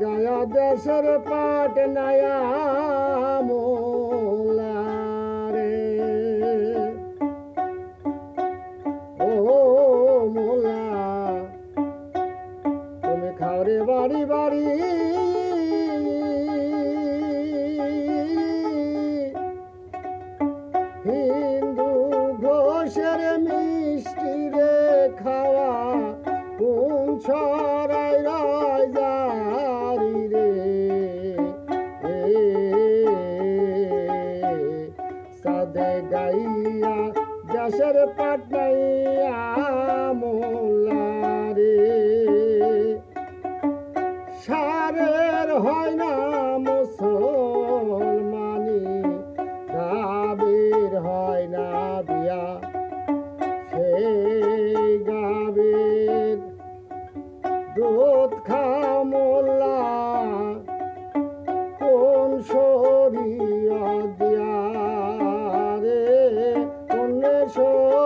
গায়া দেশের পাট নায়া মোলা রে। ও মোলা, তুমি খাও রে বাড়ি বাড়ি। হিন্দু ঘোষের মিষ্টি রে খাওয়া কোন গাইয়া দেশের পাটনাইয়া মোল্লা রে। সারের হয় না মুসলমানি গাবের হয় না বিয়া। সেই গাবের দুধ খাও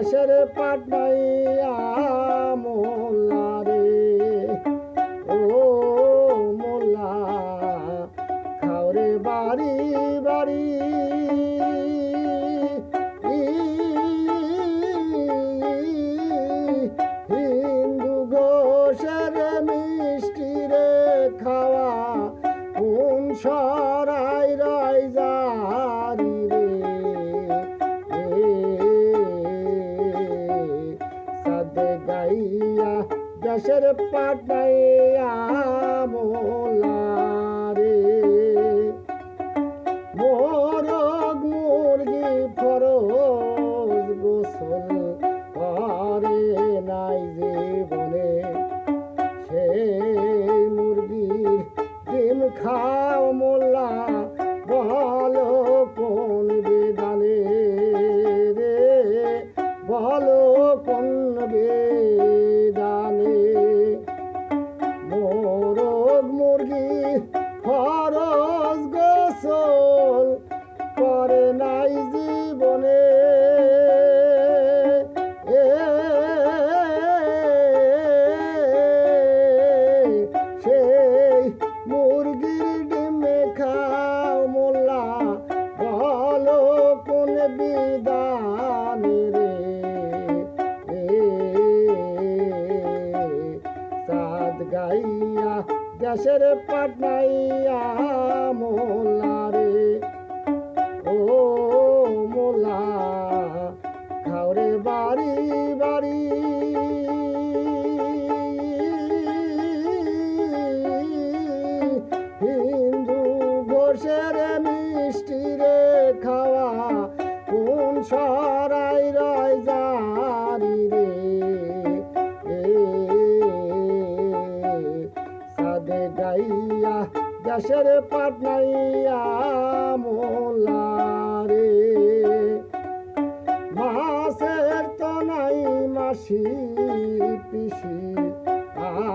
দেশের পাটনাইয়া মোল্লা রে ও মোল্লা, খাওরে বাড়ি বাড়ি। হিন্দু ঘোষের মিষ্টি রে খাওয়া কোন সরাই দেশের পাটনাইয়া মোলা বলো কোন বেদানে। দেশের পাটনাইয়া মোলা রে ও মোলা খাওরে বাড়ি বাড়ি। হিন্দু দেশের পাটনাইয়া মোল্লা রে মাসের তো নাই মাসি পিসি,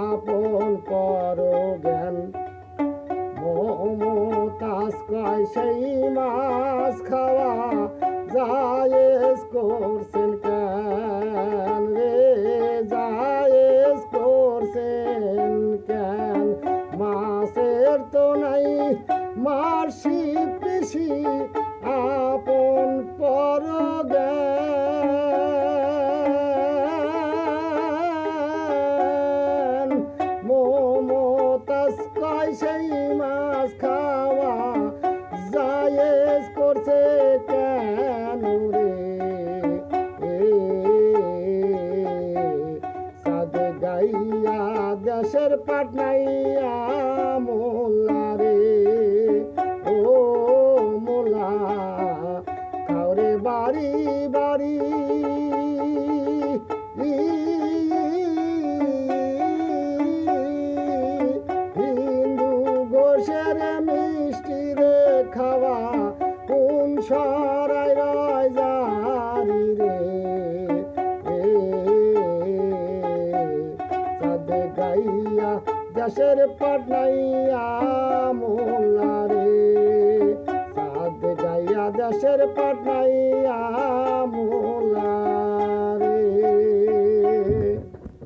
আপন কর জ্ঞান। মমতাজ কয়, সেই মাছ খাওয়া যায় করছেন তো নাই। মার্সি পিসি আপন পর মাছ খাওয়া করছে কেন গাইয়া পাটনাইয়া দেশের পাটনাইয়া মোল্লা রে। সাদ গাইয়া দেশের পাটনাইয়া